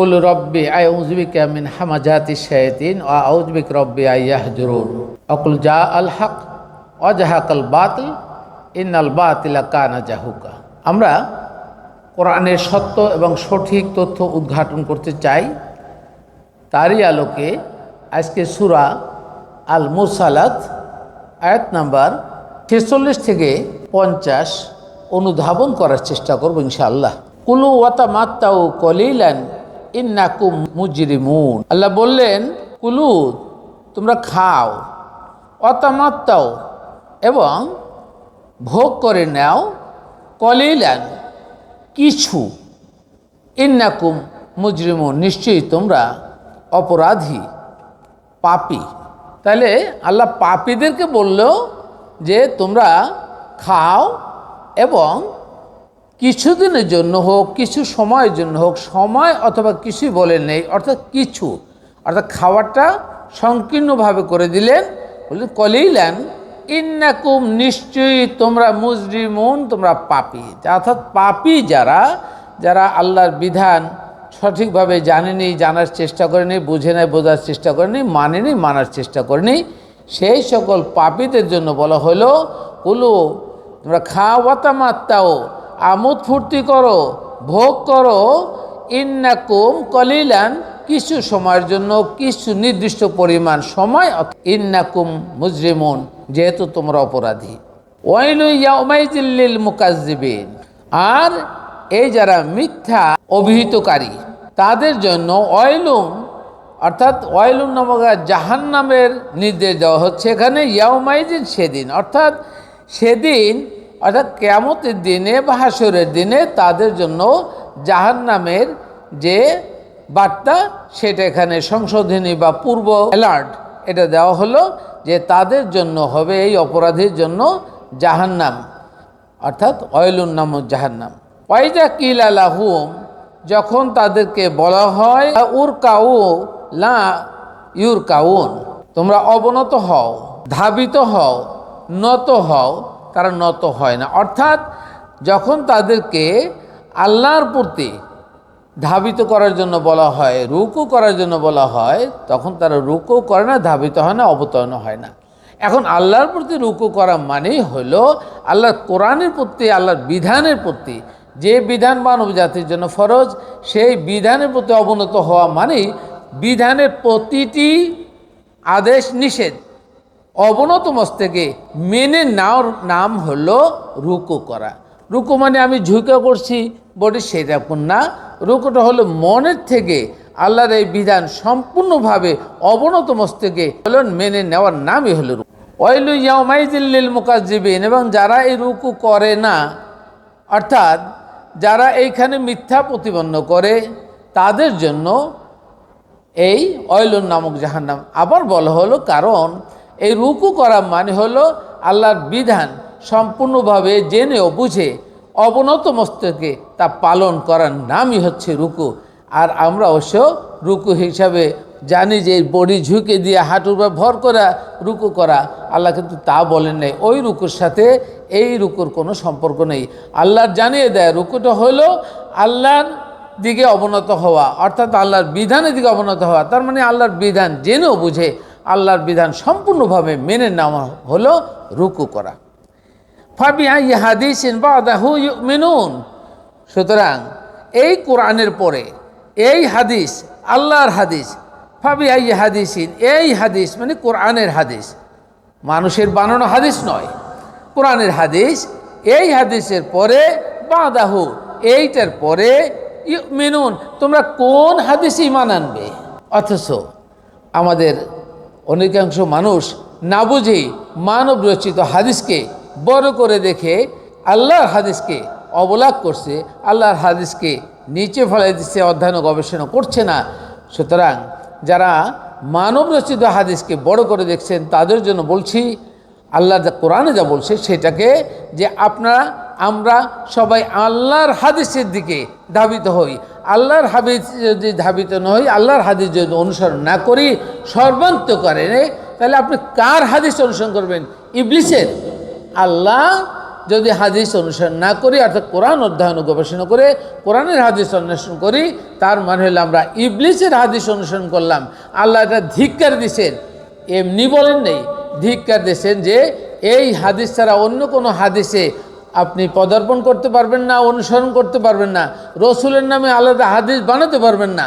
কুল রব্বি উজবিকা মিন হামাজাতি শায়াতিন ও আউজবিক রব্বি জরুর অকুল জা আল হক অজাহাক আল বাতিল, ইন্নাল বাতিলা কানা জাহুকা। আমরা কোরআনের সত্য এবং সঠিক তথ্য উদ্ঘাটন করতে চাই। তারই আলোকে আজকে সুরা আল মুসালাত আয়াত নাম্বার ছেচল্লিশ থেকে পঞ্চাশ অনুধাবন করার চেষ্টা করব ইনশাআল্লাহ। কুলু ওয়াতা মাত্তাউ কলিলান ইন্নাকুম মুজরিমুন। আল্লাহ বললেন, কুলু, তোমরা খাও, অতামাত্তাও, এবং ভোগ করে নাও কলিলান। কিছু। ইন্নাকুম মুজরিমুন, নিশ্চয়ই তোমরা অপরাধী, পাপী। তাহলে আল্লাহ পাপীদেরকে বলল যে তোমরা খাও এবং কিছুদিনের জন্য হোক, কিছু সময়ের জন্য হোক, সময় অথবা কিছুই বলেন নেই, অর্থাৎ কিছু, অর্থাৎ খাবারটা সংকীর্ণভাবে করে দিলেন, বললেন, কলিলেন ইন্নাকুম নিশ্চয়ই তোমরা মুজরিমুন, তোমরা পাপি। অর্থাৎ পাপি যারা যারা আল্লাহর বিধান সঠিকভাবে জানেনি, জানার চেষ্টা করেনি, বুঝে নেয় বোঝার চেষ্টা করেনি, মানেনি, মানার চেষ্টা করেনি, সেই সকল পাপীদের জন্য বলা হলো, কুলু, তোমরা খাওয়াতা মাত্তাও আমোদ ফুর্তি করো, ভোগ করো, ইন্নাকুম কলিলান, কিছু সময়ের জন্য কিছু নির্দিষ্ট পরিমাণ সময় ইন্নাকুম মুজরিমুন, যেহেতু তোমরা অপরাধী। ওয়াইলু ইয়াউমাইজিল্লিল মুকাজ্জিবিন আর এই যারা মিথ্যা অভিহিতকারী, তাদের জন্য অয়েলুম অর্থাৎ ওয়াইলুন নামক জাহান নামের নির্দেশ দেওয়া হচ্ছে এখানে ইয়াউমাইজিন সেদিন, অর্থাৎ সেদিন অর্থাৎ কেয়ামতের দিনে বা হাসরের দিনে তাদের জন্য জাহান নামের যে বার্তা, সেটা এখানে সংশোধনী বা পূর্ব অ্যালার্ট এটা দেওয়া হলো যে তাদের জন্য হবে এই অপরাধের জন্য জাহান্নাম, অর্থাৎ অয়েলুন নামক জাহান্নাম। ওয়াইজা কিল আলাহুম যখন তাদেরকে বলা হয় উর কাউ লা ইউর কাউন তোমরা অবনত হও, ধাবিত হও, নত হও তারা নত হয় না। অর্থাৎ যখন তাদেরকে আল্লাহর প্রতি ধাবিত করার জন্য বলা হয়, রুকু করার জন্য বলা হয়, তখন তারা রুকু করে না, ধাবিত হয় না, অবতরণ হয় না। এখন আল্লাহর প্রতি রুকু করা মানেই হলো আল্লাহর কোরআনের প্রতি, আল্লাহর বিধানের প্রতি, যে বিধান মানব জাতির জন্য ফরজ, সেই বিধানের প্রতি অবনত হওয়া মানেই বিধানের প্রতিটি আদেশ নিষেধ। অবনত মস্তকে মেনে নেওয়ার নাম হলো রুকু করা। রুকু মানে আমি ঝুঁকে করছি বলি সেরকম না রুকুটা হলো মনের থেকে আল্লাহর এই বিধান সম্পূর্ণভাবে অবনত মস্তকে হলো মেনে নেওয়ার নামই হলো রুকু। ওয়াইলু ইয়াউমাইজিল্লিল মুকাজ্জিবিন এবং যারা এই রুকু করে না, অর্থাৎ যারা এইখানে মিথ্যা প্রতিপন্ন করে, তাদের জন্য এই অয়লুন নামক জাহান্নাম। আবার বলা হলো কারণ এই রুকু করা মানে হলো আল্লাহর বিধান সম্পূর্ণভাবে জেনেও বুঝে অবনত মস্তকে তা পালন করার নামই হচ্ছে রুকু। আর আমরা অবশ্য রুকু হিসাবে জানি যে বডি ঝুঁকে দিয়ে হাঁটুর উপর ভর করা রুকু করা। আল্লাহ কিন্তু তা বলেন নাই। ওই রুকুর সাথে এই রুকুর কোনো সম্পর্ক নেই। আল্লাহর জানিয়ে দেয়, রুকুটা হলো আল্লাহর দিকে অবনত হওয়া, অর্থাৎ আল্লাহর বিধানের দিকে অবনত হওয়া। তার মানে আল্লাহর বিধান জেনেও বুঝে আল্লাহর বিধান সম্পূর্ণভাবে মেনে নেওয়া হলো রুকু করা। ফাবিয়া বাদাহু মিনুন সুতরাং এই কোরআনের পরে এই হাদিস, আল্লাহর হাদিস ফাবিয়া হাদিসিন এই হাদিস মানে কোরআনের হাদিস। মানুষের বানানো হাদিস নয়, কোরআনের হাদিস এই হাদিসের পরে বাদাহু, এইটার পরে মিনুন তোমরা কোন হাদিস ইমান আনবে? অথচ আমাদের অনেকাংশ মানুষ না বুঝেই মানব রচিত হাদিসকে বড় করে দেখে আল্লাহর হাদিসকে অবলাক করছে, আল্লাহর হাদিসকে নিচে ফেলাই দিচ্ছে, অধ্যয়ন গবেষণা করছে না। সুতরাং যারা মানব রচিত হাদিসকে বড় করে দেখছেন, তাদের জন্য বলছি আল্লাহ যা কোরআনে যা বলছে সেটাকে যে আপনারা, আমরা সবাই আল্লাহর হাদিসের দিকে ধাবিত হই। আল্লাহর হাদিস যদি ধাবিত না হই, আল্লাহর হাদিস যদি অনুসরণ না করি সর্বান্তকারে তাহলে আপনি কার হাদিস অনুসরণ করবেন? ইবলিসের। আল্লাহ যদি হাদিস অনুসরণ না করি, অর্থাৎ কোরআন অধ্যয়ন গবেষণা করে কোরআনের হাদিস অনুসরণ করি, তার মানে হলো আমরা ইবলিসের হাদিস অনুসরণ করলাম। আল্লাহ এটা ধিক্কার দিছেন। এমনি বলেন নেই। ধিক্কার দিয়েছেন যে এই হাদিস ছাড়া অন্য কোনো হাদিসে আপনি পদার্পণ করতে পারবেন না, অনুসরণ করতে পারবেন না, রসুলের নামে আলাদা হাদিস বানাতে পারবেন না।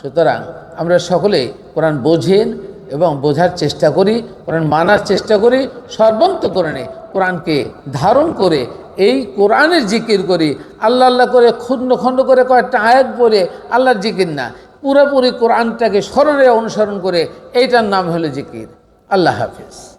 সুতরাং আমরা সকলে কোরআন বোঝেন এবং বোঝার চেষ্টা করি, কোরআন মানার চেষ্টা করি সর্বান্তকরণে কোরআনকে ধারণ করে, এই কোরআনের জিকির করি। আল্লাহ আল্লাহ করে খণ্ড খণ্ড করে কয়েকটা আয়াত পড়ে আল্লাহর জিকির না, পুরোপুরি কোরআনটাকে স্মরণে অনুসরণ করে, এইটার নাম হলো জিকির। আল্লাহ হাফিজ।